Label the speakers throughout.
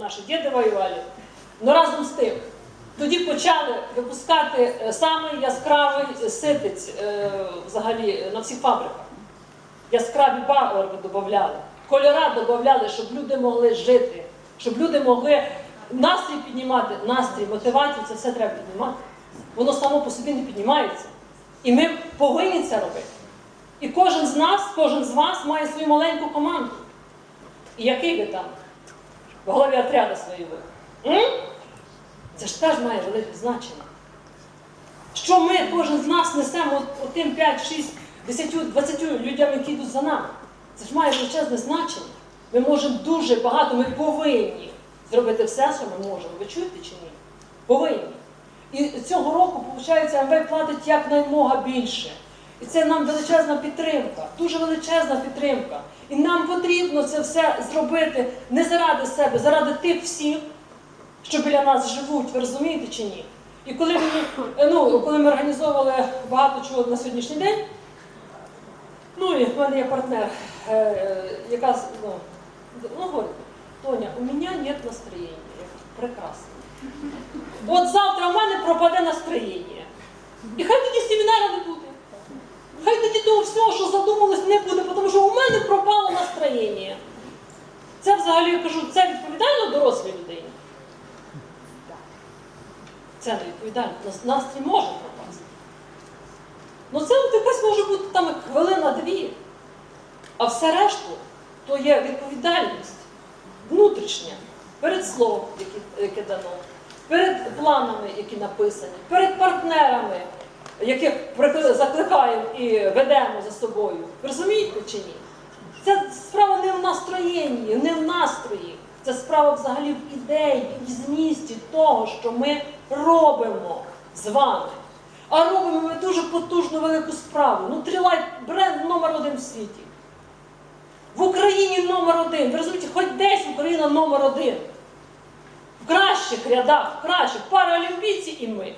Speaker 1: наші діди воювали. Ну разом з тим, тоді почали випускати е, самий яскравий ситець е, взагалі на всіх фабриках. Яскраві барви додавали, кольора додавали, щоб люди могли жити, щоб люди могли настрій піднімати, настрій, мотивацію, це все треба піднімати. Воно само по собі не піднімається. І ми повинні це робити. І кожен з нас, кожен з вас має свою маленьку команду. І який ви там? В голові отряду. М? Це ж теж має велике значення. Що ми, кожен з нас, несемо отим 5, 6, 10, 20 людям, які йдуть за нами. Це ж має величезне значення. Ми можемо дуже багато, ми повинні зробити все, що ми можемо. Ви чуєте чи ні? Повинні. І цього року, виходить, МВ платить якнаймога більше. І це нам величезна підтримка, дуже величезна підтримка. І нам потрібно це все зробити не заради себе, заради тих всіх, що біля нас живуть, ви розумієте чи ні? І коли ми, ну, коли ми організовували багато чого на сьогоднішній день, ну і в мене є партнер, е, е, яка ну, ну, говорить, Тоня, у мене нет настроєння. Прекрасно. От завтра в мене пропаде настроєння. І хай тоді семінара не буде. Хай тоді того всього, що задумалось, не буде, тому що у мене пропало настроєння. Це взагалі я кажу, це відповідально дорослій людині. Це не відповідально. Настрій може пропасти. Ну це от якась може бути там хвилина-дві. А все решту то є відповідальність внутрішня перед словом, яке, дано, перед планами, які написані, перед партнерами, яких закликаємо і ведемо за собою. Розумієте чи ні? Це справа не в настроєнні, не в настрої. Це справа взагалі в ідеї, в змісті того, що ми робимо з вами. А робимо ми дуже потужну велику справу. Ну, Трілайт бренд номер один в світі. В Україні номер один. Ви розумієте, хоч десь Україна номер один. В кращих рядах, в кращих паралімпійці і ми.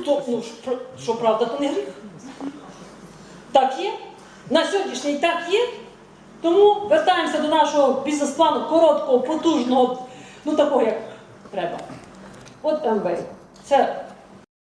Speaker 1: Ну, то, ну, що правда, то не гріх. Так є. На сьогоднішній так є. Тому вертаємося до нашого бізнес-плану короткого, потужного, ну такого як треба. От МВ. Це